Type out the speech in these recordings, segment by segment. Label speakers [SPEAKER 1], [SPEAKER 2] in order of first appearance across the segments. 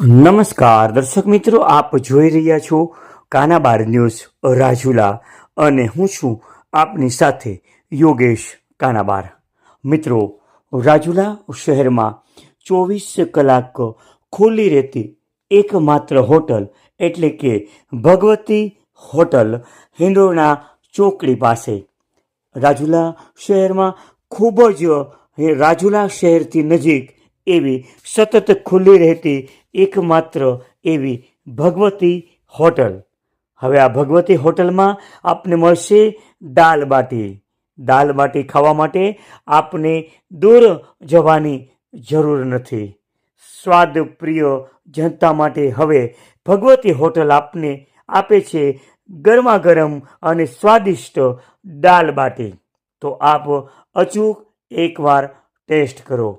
[SPEAKER 1] નમસ્કાર, દર્શક મિત્રો, આપ જોઈ રહ્યા છો કાનાબાર ન્યૂઝ રાજુલા અને હું છું આપની સાથે યોગેશ કાનાબાર. મિત્રો, રાજુલા શહેરમાં ચોવીસ કલાક ખુલ્લી રહેતી એકમાત્ર હોટલ એટલે કે ભગવતી હોટલ હિંડોળના ચોકડી પાસે. રાજુલા શહેરમાં ખૂબ જ, રાજુલા શહેરથી નજીક એવી સતત ખુલ્લી રહેતી એકમાત્ર એવી ભગવતી હોટલ. હવે આ ભગવતી હોટલમાં આપને મળશે દાલ બાટી. દાલ બાટી ખાવા માટે આપને દૂર જવાની જરૂર નથી. સ્વાદ પ્રિય જનતા માટે હવે ભગવતી હોટલ આપને આપે છે ગરમા ગરમ અને સ્વાદિષ્ટ દાલ બાટી. તો આપ અચૂક એકવાર ટેસ્ટ કરો.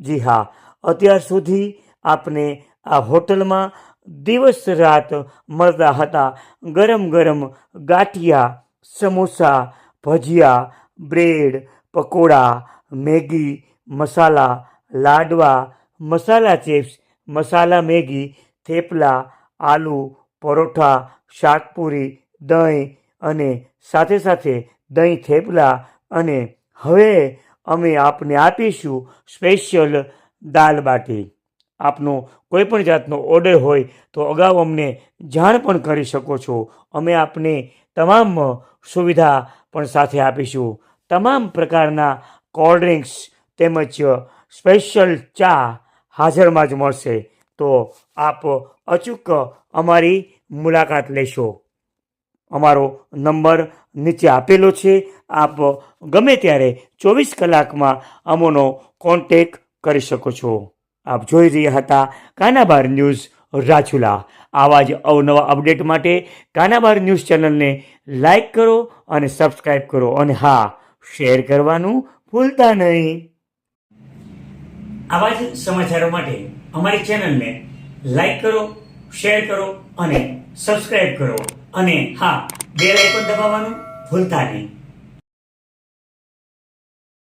[SPEAKER 1] જી હા, અત્યાર સુધી આપને આ હોટલમાં દિવસ રાત મળતા હતા. ગરમ ગરમ ગાંઠિયા, સમોસા, ભજીયા, બ્રેડ, પકોડા, મેગી, મસાલા, લાડવા, મસાલા ચિપ્સ, મસાલા મેગી, થેપલા, આલુ, પરોઠા, શાકપુરી, દહીં અને સાથે સાથે દહીં થેપલા અને હવે અમે આપને આપીશું સ્પેશિયલ દાલ બાટી. આપનો કોઈ પણ જાતનો ઓર્ડર હોય તો અગાઉ અમને જાણ પણ કરી શકો છો. અમે આપને તમામ સુવિધા પણ સાથે આપીશું. તમામ પ્રકારના કોલ્ડ ડ્રિંક્સ તેમજ સ્પેશિયલ ચા હાજરમાં જ મળશે. તો આપ અચૂક અમારી મુલાકાત લેશો. અમારો નંબર નીચે આપેલો છે. આપ ગમે ત્યારે ચોવીસ કલાકમાં અમોનો કોન્ટેક કરી શકો છો. આપ જોઈ રહ્યા હતા કાનાબાર ન્યૂઝ રાજુલા. આવા જ અવનવા અપડેટ માટે કાનાબાર ન્યૂઝ ચેનલને લાઈક કરો અને સબસ્ક્રાઈબ કરો. અને હા, શેર કરવાનું ભૂલતા નહીં. આવા જ સમાચારો માટે અમારી ચેનલને લાઇક કરો, શેર કરો અને સબસ્ક્રાઈબ કરો. અને હા, બેલ પણ દબાવવાનું ભૂલતા નહીં.